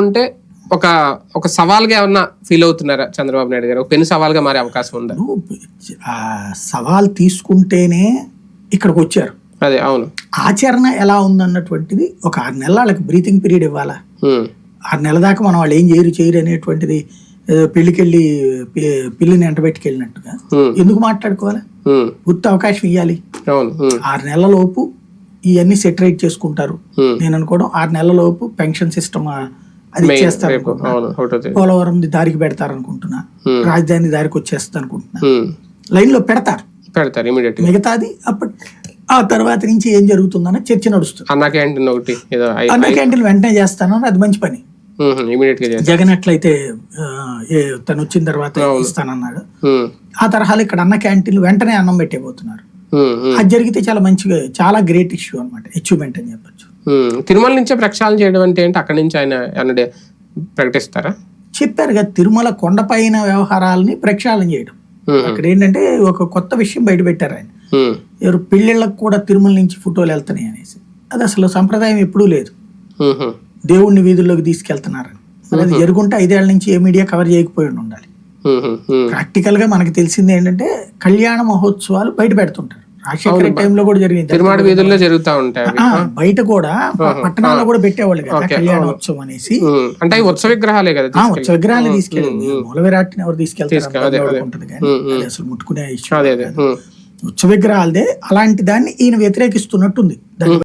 ఉంటే ఒక ఒక సవాల్గా ఏమన్నా ఫీల్ అవుతున్నారా చంద్రబాబు నాయుడు గారు? ఒక పెను సవాల్గా మారే అవకాశం ఉందా? ఆ సవాల్ తీసుకుంటేనే ఇక్కడికి వచ్చారు అదే అవును. ఆచరణ ఎలా ఉందన్నటువంటిది ఒక ఆరు నెలల వాళ్ళకి బ్రీతింగ్ పీరియడ్ ఇవ్వాలా? ఆరు నెలల దాకా మనం వాళ్ళు ఏం చేయరు చేయరు అనేటువంటిది పెళ్ళికెళ్ళి పిల్లిని ఎంటబెట్టుకెళ్ళినట్టుగా. ఎందుకు మాట్లాడుకోవాలి? పూర్తి అవకాశం ఇవ్వాలి ఆరు నెలల లోపు ఇవన్నీ సెటరేట్ చేసుకుంటారు. నేను అనుకోవడం ఆరు నెలల లోపు పెన్షన్ సిస్టమ్ అది చేస్తారు పోలవరం దారికి పెడతారు అనుకుంటున్నా ఉమ్, రాజధాని దారికి వచ్చేస్తుంది అనుకుంటున్నా లైన్లో పెడతారు. పెడతారు మిగతాది అప్పటి ఆ తర్వాత నుంచి ఏం జరుగుతుందన్న చర్చ నడుస్తుంది. అన్నా క్యాంటీన్ ఒకటి అన్న క్యాంటీన్ వెంటనే చేస్తానని అది మంచి పని. చేస్తారు. జగన్ ఏ తను వచ్చిన తర్వాత ఇస్తానన్నాడు. ఆ తరహాలో ఇక్కడ అన్న క్యాంటీన్లు వెంటనే అన్నం పెట్టేపోతున్నారు అది జరిగితే చాలా మంచిగా చాలా గ్రేట్ ఇష్యూ అనమాట అచీవ్మెంట్ అని ఉమ్. తిరుమల నుంచే ప్రక్షాళన చేయడం అంటే ఏంటి? అక్కడి నుంచి ఆయన అన్నడే ప్రకటిస్తారా? చెప్పారు కదా తిరుమల కొండపైన వ్యవహారాలని ప్రక్షాళన చేయడం. అక్కడ ఏంటంటే ఒక కొత్త విషయం బయట పెట్టారు ఆయన. ఎవరు పెళ్ళిళ్ళకు కూడా తిరుమల నుంచి ఫోటోలు వెళ్తున్నాయి అనేసి. అది అసలు సంప్రదాయం ఎప్పుడూ లేదు. దేవుణ్ణి వీధుల్లోకి తీసుకెళ్తున్నారని మరి అది జరుగుంటే ఐదేళ్ళ నుంచి ఏ మీడియా కవర్ చేయకపోయి ఉండాలి. ప్రాక్టికల్గా మనకి తెలిసింది ఏంటంటే కళ్యాణ మహోత్సవాలు బయట పెడుతుంటారు. రాజశేఖర టైంలో కూడా జరిగింది. తిరుమాడ వీధుల్లో జరుగుతా ఉంటాయి బయట కూడా పట్టణాల్లో కూడా పెట్టేవాళ్ళు కదా కళ్యాణోత్సవం అనేసి. అంటే ఉత్సవ విగ్రహాలే కదా తీసుకెళ్ళి. ఉత్సవ విగ్రహాలు తీసుకెళ్ళింది మూల విరాట్ని ఎవరు తీసుకెళ్తారు. ఉంటుంది కానీ అసలు ముట్టుకునే ఉమ్. ఉత్సవ విగ్రహాలదే అలాంటి దాన్ని ఈయన వ్యతిరేకిస్తున్నట్టుంది.